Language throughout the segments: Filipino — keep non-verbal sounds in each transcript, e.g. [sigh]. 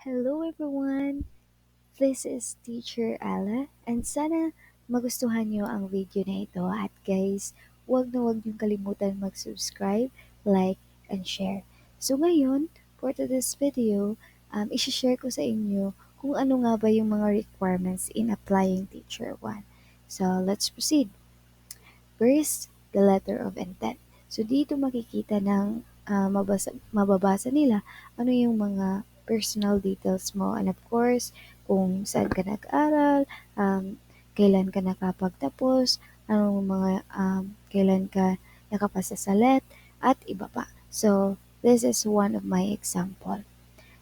Hello everyone! This is Teacher Ella and sana magustuhan nyo ang video na ito at guys, huwag na huwag niyong kalimutan mag-subscribe, like, and share. So ngayon, for today's video, um, isi-share ko sa inyo kung ano nga ba yung mga requirements in applying Teacher 1. So let's proceed. First, the letter of intent. So dito makikita ng uh, mabasa, mababasa nila ano yung mga personal details mo. And of course, kung saan ka nag-aral, um, kailan ka nakapagtapos, anong mga, um, kailan ka nakapasa sa let, at iba pa. So, this is one of my example.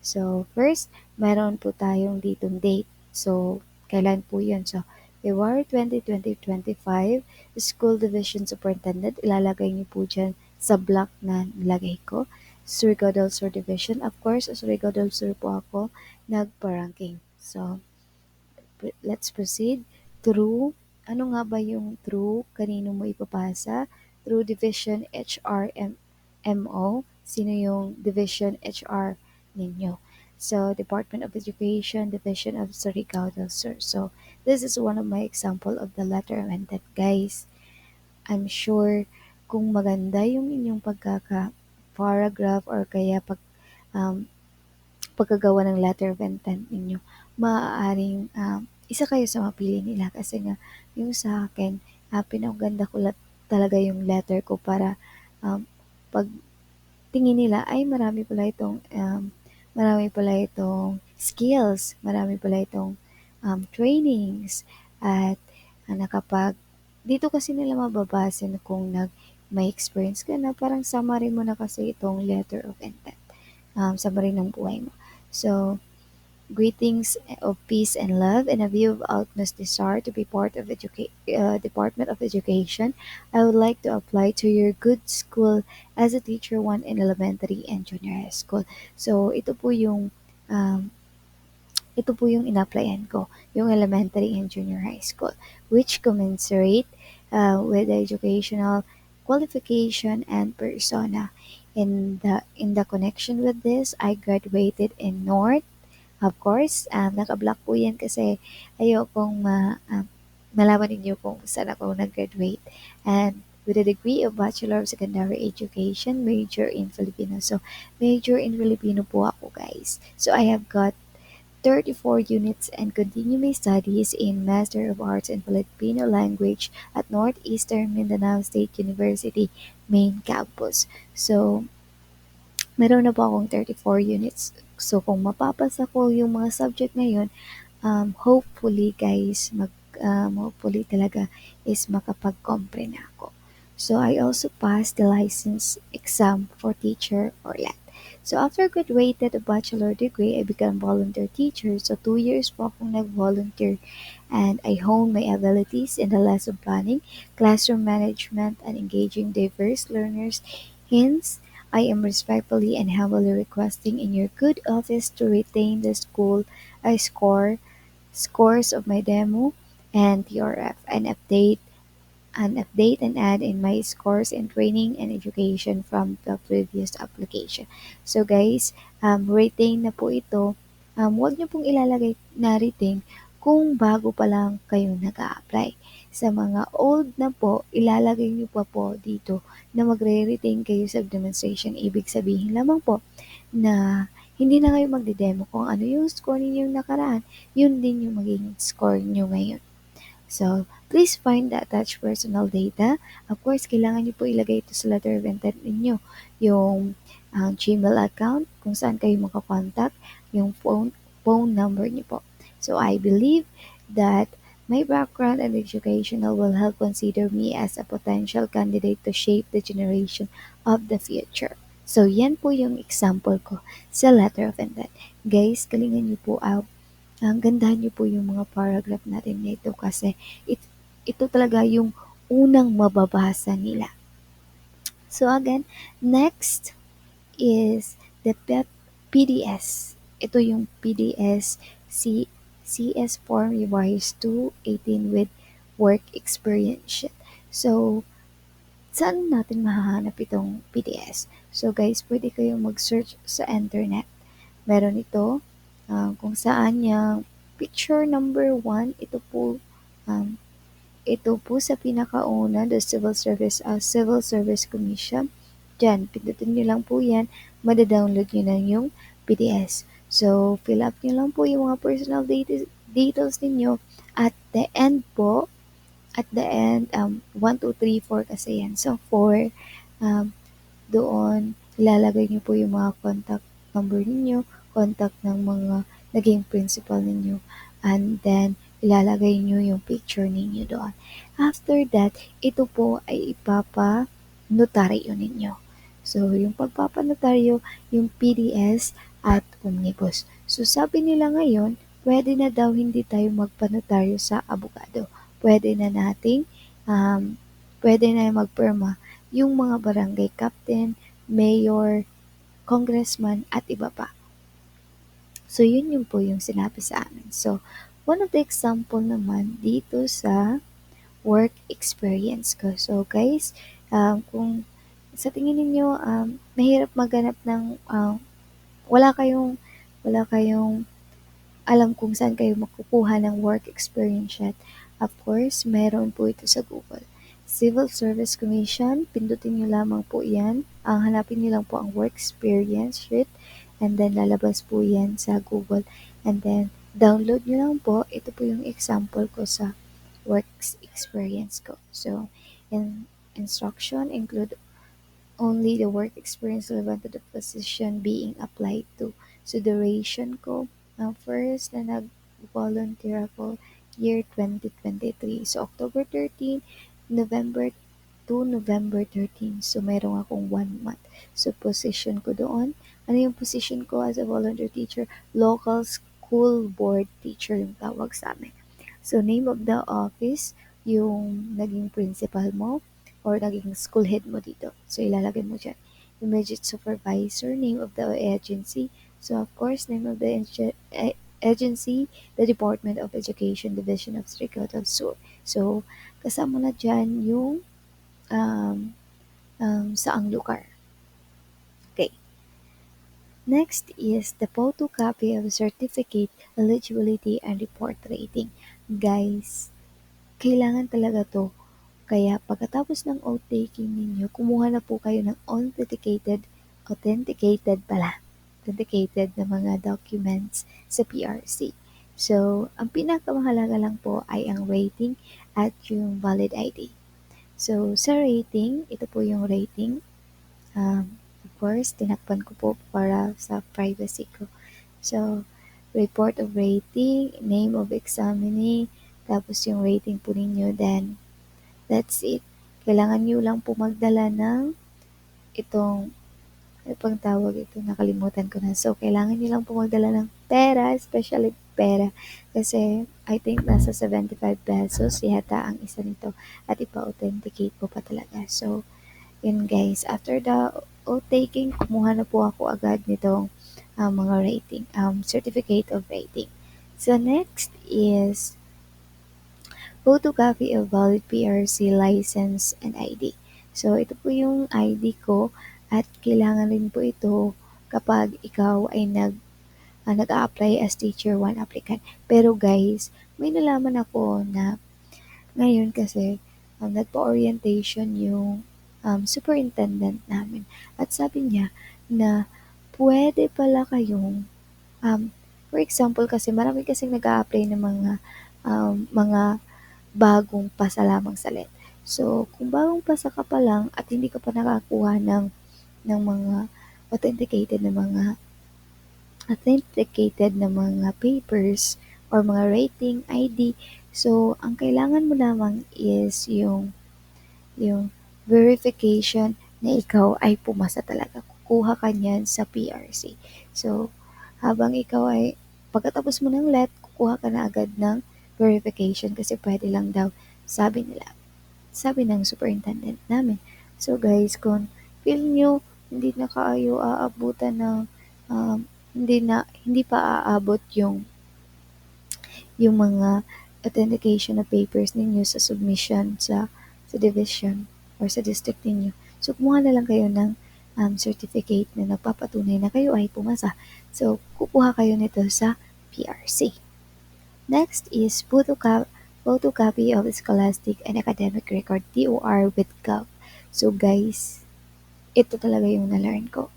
So, first, meron po tayong ditong date. So, kailan po yun? So, February 20, 2025, School Division Superintendent, ilalagay niyo po dyan sa block na nilagay ko. Surigao del Sur Division. Of course, Surigao del Sur po ako nagpa-ranking. So, let's proceed. Through, ano nga ba yung through? Kanino mo ipapasa? Through Division HRMO. Sino yung Division HR ninyo? So, Department of Education, Division of Surigao del Sur. So, this is one of my example of the letter that guys. I'm sure kung maganda yung inyong pagkaka paragraph or kaya pag um, pagkagawa ng letter of intent ninyo, maaaring um, isa kayo sa mapili nila kasi nga yung sa akin, uh, pinaganda ko la- talaga yung letter ko para um, pag tingin nila ay marami pala itong um, marami pala itong skills, marami pala itong um, trainings at uh, nakapag dito kasi nila mababase kung nag may experience ka na, parang summary mo na kasi itong letter of intent. Um, summary ng buhay mo. So, greetings of peace and love and a view of utmost desire to be part of educa- uh, Department of Education. I would like to apply to your good school as a teacher one in elementary and junior high school. So, ito po yung um, ito po yung in-applyan ko, yung elementary and junior high school, which commensurate uh, with the educational qualification and persona. In the in the connection with this, I graduated in North. Of course, um, naka-block po yan kasi ayokong ma, um, malaman ninyo kung saan ako nag-graduate. And with a degree of Bachelor of Secondary Education, major in Filipino. So, major in Filipino po ako, guys. So, I have got 34 units and continue my studies in Master of Arts in Filipino Language at Northeastern Mindanao State University main campus. So, meron na po akong 34 units. So, kung mapapasa ko yung mga subject na yun, um, hopefully guys, mag, um, hopefully talaga is makapag-compre na ako. So, I also passed the license exam for teacher or LAT. So after graduated a bachelor degree, I became volunteer teacher. So two years po akong nag-volunteer and I honed my abilities in the lesson planning, classroom management, and engaging diverse learners. Hence, I am respectfully and humbly requesting in your good office to retain the school I score scores of my demo and TRF and update and update and add in my scores in training and education from the previous application. So guys, um, retain na po ito. Um, huwag niyo pong ilalagay na retain kung bago pa lang kayo nag apply Sa mga old na po, ilalagay niyo pa po dito na magre-retain kayo sa demonstration. Ibig sabihin lamang po na hindi na kayo magde-demo kung ano yung score ninyo nakaraan, yun din yung magiging score niyo ngayon. So, please find the attached personal data. Of course, kailangan niyo po ilagay ito sa letter of intent ninyo. Yung uh, Gmail account, kung saan kayo makakontakt, yung phone, phone number niyo po. So, I believe that my background and educational will help consider me as a potential candidate to shape the generation of the future. So, yan po yung example ko sa letter of intent. Guys, galingan niyo po out ang gandahan niyo po yung mga paragraph natin nito kasi it, ito talaga yung unang mababasa nila. So again, next is the PDS. Ito yung PDS C, CS form revised to 18 with work experience So, saan natin mahahanap itong PDS? So guys, pwede kayong mag-search sa internet. Meron ito ah, kung saan yung picture number one, ito po um, ito po sa pinakauna, the Civil Service uh, Civil Service Commission. Diyan, pindutin nyo lang po yan, madadownload nyo na yung PDS. So, fill up nyo lang po yung mga personal data, details ninyo. At the end po, at the end, um, 1, 2, 3, 4 kasi yan. So, 4, um, doon, ilalagay nyo po yung mga contact number ninyo, contact ng mga naging principal ninyo, and then, ilalagay nyo yung picture ninyo doon. After that, ito po ay ipapa-notaryo ninyo. So, yung pagpapanotaryo, yung PDS at Omnibus. So, sabi nila ngayon, pwede na daw hindi tayo magpanotaryo sa abogado. Pwede na nating, um, pwede na magpirma yung mga barangay captain, mayor, congressman, at iba pa. So, yun yung po yung sinabi sa amin. So, one of the example naman dito sa work experience ko. So, guys, um, kung sa tingin ninyo, um, mahirap maghanap ng, um, wala kayong, wala kayong alam kung saan kayo makukuha ng work experience yet. Of course, meron po ito sa Google. Civil Service Commission, pindutin nyo lamang po yan. Ang hanapin nyo lang po ang work experience sheet and then lalabas po yan sa Google. And then, download nyo lang po. Ito po yung example ko sa work experience ko. So, in instruction include only the work experience relevant to the position being applied to. So, duration ko, uh, first na nag-volunteer ako, year 2023. So, October 13, November to November 13. So, mayroong akong one month. So, position ko doon. Ano yung position ko as a volunteer teacher? Local school board teacher yung tawag sa amin. So, name of the office, yung naging principal mo, or naging school head mo dito. So, ilalagay mo dyan. Immediate supervisor, name of the agency. So, of course, name of the agency, the Department of Education, Division of del Sur. So, kasama na dyan yung um, um, saang lugar. Okay. Next is the photocopy of certificate, eligibility, and report rating. Guys, kailangan talaga to kaya pagkatapos ng oath-taking ninyo, kumuha na po kayo ng authenticated, authenticated pala, authenticated na mga documents sa PRC. So, ang pinakamahalaga lang po ay ang rating at yung valid ID. So, sa rating, ito po yung rating. Um, of course, tinakpan ko po para sa privacy ko. So, report of rating, name of examinee, tapos yung rating po ninyo, then That's it. Kailangan nyo lang po magdala ng itong, ano pang tawag ito, nakalimutan ko na. So, kailangan nyo lang po magdala ng pera, especially pera. Kasi, I think nasa 75 pesos yata ang isa nito. At ipa-authenticate po pa talaga. So, yun guys. After the oath taking, kumuha na po ako agad nitong um, mga rating, um, certificate of rating. So, next is photocopy of valid PRC license and ID. So, ito po yung ID ko at kailangan rin po ito kapag ikaw ay nag uh, nag-a-apply as teacher 1 applicant. Pero guys, may nalaman ako na ngayon kasi um, nagpa-orientation yung um, superintendent namin. At sabi niya na pwede pala kayong um, for example kasi marami kasing nag-a-apply ng mga um, mga bagong pasa lamang sa LED. So, kung bagong pasa ka pa lang at hindi ka pa nakakuha ng, ng mga authenticated na mga authenticated na mga papers or mga rating ID, so, ang kailangan mo lamang is yung yung verification na ikaw ay pumasa talaga. Kukuha ka niyan sa PRC. So, habang ikaw ay, pagkatapos mo ng let, kukuha ka na agad ng verification kasi pwede lang daw, sabi nila. Sabi ng superintendent namin. So guys, kung feel nyo hindi na kayo aabutan ng um, hindi na hindi pa aabot yung yung mga authentication na papers ninyo sa submission sa sa division or sa district ninyo. So kumuha na lang kayo ng um, certificate na nagpapatunay na kayo ay pumasa. So, kukuha kayo nito sa PRC. Next is photocopy, photocopy of scholastic and academic record, TOR with Gov. So guys, ito talaga yung na-learn ko.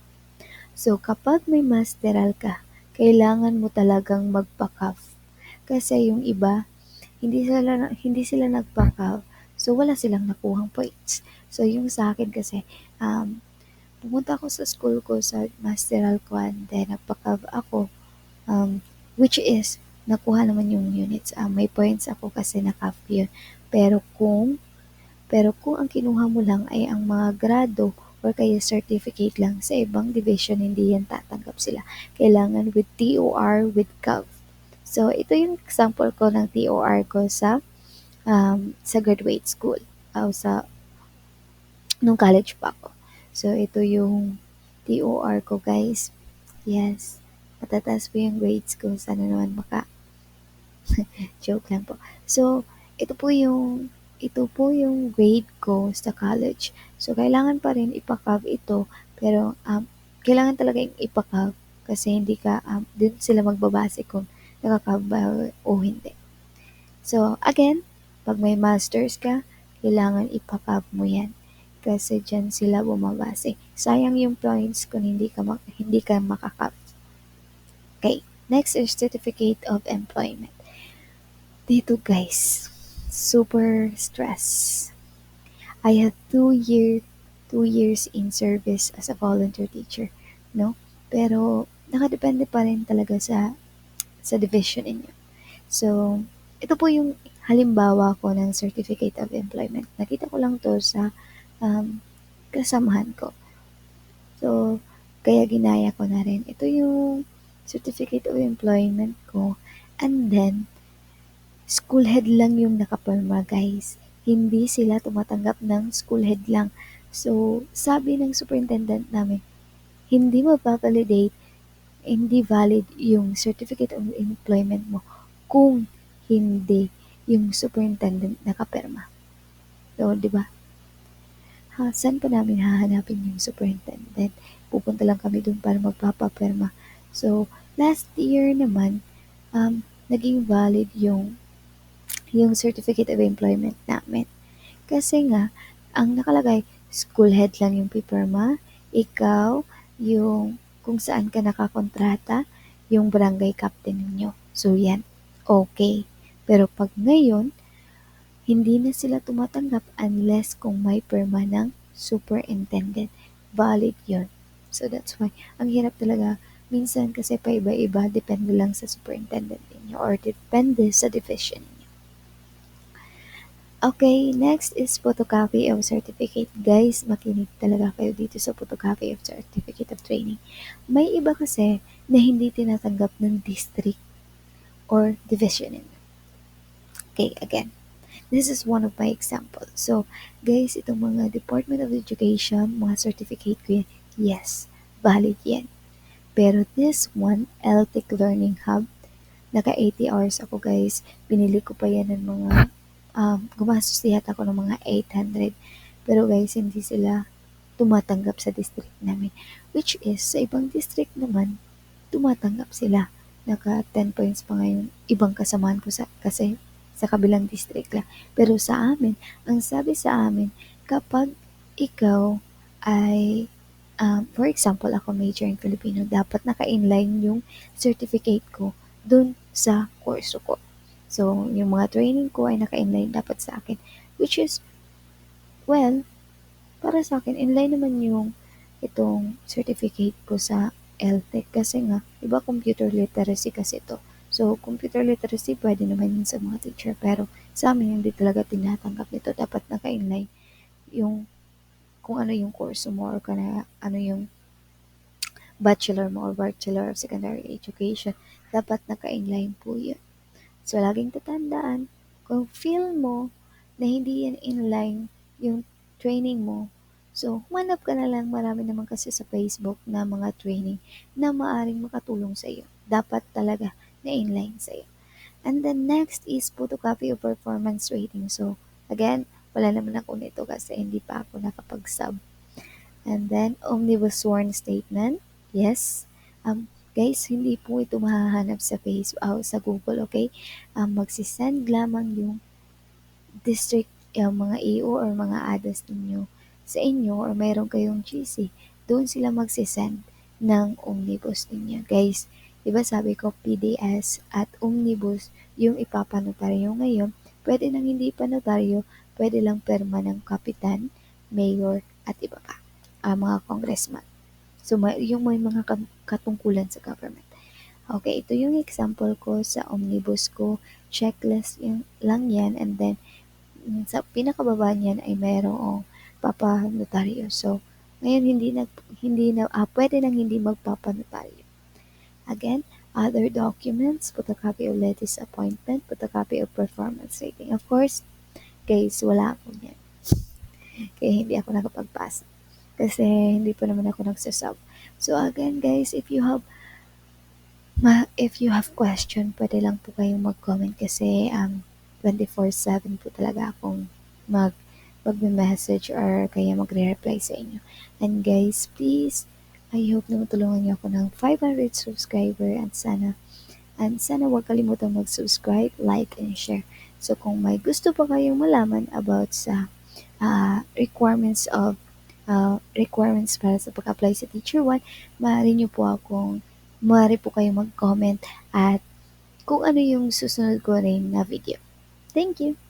So kapag may masteral ka, kailangan mo talagang magpa-CAF. Kasi yung iba, hindi sila hindi sila nagpa-CAF. So wala silang nakuhang points. So yung sa akin kasi um pumunta ako sa school ko sa masteral ko and then nagpa-CAF ako um, which is nakuha naman yung units. Um, may points ako kasi na-CAF yun. Pero kung pero kung ang kinuha mo lang ay ang mga grado or kaya certificate lang sa ibang division, hindi yan tatanggap sila. Kailangan with TOR, with CAV. So, ito yung example ko ng TOR ko sa um, sa graduate school. O sa nung college pa ako. So, ito yung TOR ko, guys. Yes. Matataas po yung grades ko. Sana naman maka [laughs] Joke lang po. So, ito po yung ito po yung grade ko sa college. So, kailangan pa rin ipakav ito, pero um, kailangan talaga yung ipakav kasi hindi ka, um, dun sila magbabase kung nakakav ba o hindi. So, again, pag may masters ka, kailangan ipakav mo yan kasi dyan sila bumabase. Sayang yung points kung hindi ka, hindi ka makakav. Okay, next is Certificate of Employment. Dito guys, super stress. I had two year two years in service as a volunteer teacher, no? Pero nakadepende pa rin talaga sa sa division ninyo. So, ito po yung halimbawa ko ng Certificate of Employment. Nakita ko lang to sa um, kasamahan ko. So, kaya ginaya ko na rin. Ito yung Certificate of Employment ko. And then, school head lang yung nakapalma guys. Hindi sila tumatanggap ng school head lang. So, sabi ng superintendent namin, hindi mapavalidate, hindi valid yung certificate of employment mo kung hindi yung superintendent nakapirma. So, di ba? Ha, saan pa namin hahanapin yung superintendent? Pupunta lang kami dun para magpapapirma. So, last year naman, um, naging valid yung yung certificate of employment namin. Kasi nga, ang nakalagay, school head lang yung pipirma, ikaw, yung kung saan ka nakakontrata, yung barangay captain ninyo. So, yan. Okay. Pero pag ngayon, hindi na sila tumatanggap unless kung may perma ng superintendent. Valid yun. So, that's why, ang hirap talaga, minsan kasi pa iba-iba, depende lang sa superintendent ninyo or depende sa division Okay, next is photocopy of certificate. Guys, makinig talaga kayo dito sa photocopy of certificate of training. May iba kasi na hindi tinatanggap ng district or division. Okay, again, this is one of my examples. So, guys, itong mga Department of Education, mga certificate ko yan, yes, valid yan. Pero this one, LTIC Learning Hub, naka 80 hours ako guys. Binili ko pa yan ng mga um, gumastos yata ako ng mga 800. Pero guys, hindi sila tumatanggap sa district namin. Which is, sa ibang district naman, tumatanggap sila. Naka 10 points pa ngayon ibang kasamahan ko sa, kasi sa kabilang district lang. Pero sa amin, ang sabi sa amin, kapag ikaw ay, um, for example, ako major in Filipino, dapat naka-inline yung certificate ko dun sa kurso ko. So, yung mga training ko ay naka-inline dapat sa akin. Which is, well, para sa akin, inline naman yung itong certificate ko sa LTEC kasi nga, iba computer literacy kasi ito. So, computer literacy pwede naman yun sa mga teacher pero sa amin hindi talaga tinatanggap nito. Dapat naka-inline yung kung ano yung course mo or kana, ano yung bachelor mo or bachelor of secondary education. Dapat naka-inline po yun. So, laging tatandaan, kung feel mo na hindi yan inline yung training mo, so, humanap ka na lang, marami naman kasi sa Facebook na mga training na maaring makatulong sa iyo. Dapat talaga na inline sa iyo. And then next is photocopy of performance rating. So, again, wala naman ako nito kasi hindi pa ako nakapag-sub. And then, omnibus sworn statement. Yes. Um, Guys, hindi po ito mahahanap sa Facebook o sa Google, okay? Um, magsisend lamang yung district yung mga EO or mga address ninyo sa inyo or mayroon kayong GC, doon sila magsisend ng omnibus ninyo. Guys, di ba sabi ko PDS at omnibus yung ipapanotaryo ngayon, pwede nang hindi pa notaryo, pwede lang perma ng kapitan, mayor, at iba pa, uh, mga congressman. So, may, yung may mga katungkulan sa government. Okay, ito yung example ko sa omnibus ko. Checklist yung lang yan and then sa pinakababa niyan ay mayroong papanotaryo. So, ngayon hindi na hindi na ah, pwede nang hindi magpapanotaryo. Again, other documents, photocopy of latest appointment, photocopy of performance rating. Of course, guys, wala ako niyan. [laughs] Kaya hindi ako nakapagpasa. Kasi hindi pa naman ako nagsasub. So again guys, if you have ma if you have question, pwede lang po kayong mag-comment kasi um 24/7 po talaga akong mag magme-message or kaya magre-reply sa inyo. And guys, please, I hope na matulungan niyo ako ng 500 subscriber and sana and sana huwag kalimutang mag-subscribe, like, and share. So kung may gusto pa kayong malaman about sa uh, requirements of uh, requirements para sa pag-apply sa Teacher 1, maaari nyo po akong, maaari po kayong mag-comment at kung ano yung susunod ko rin na video. Thank you!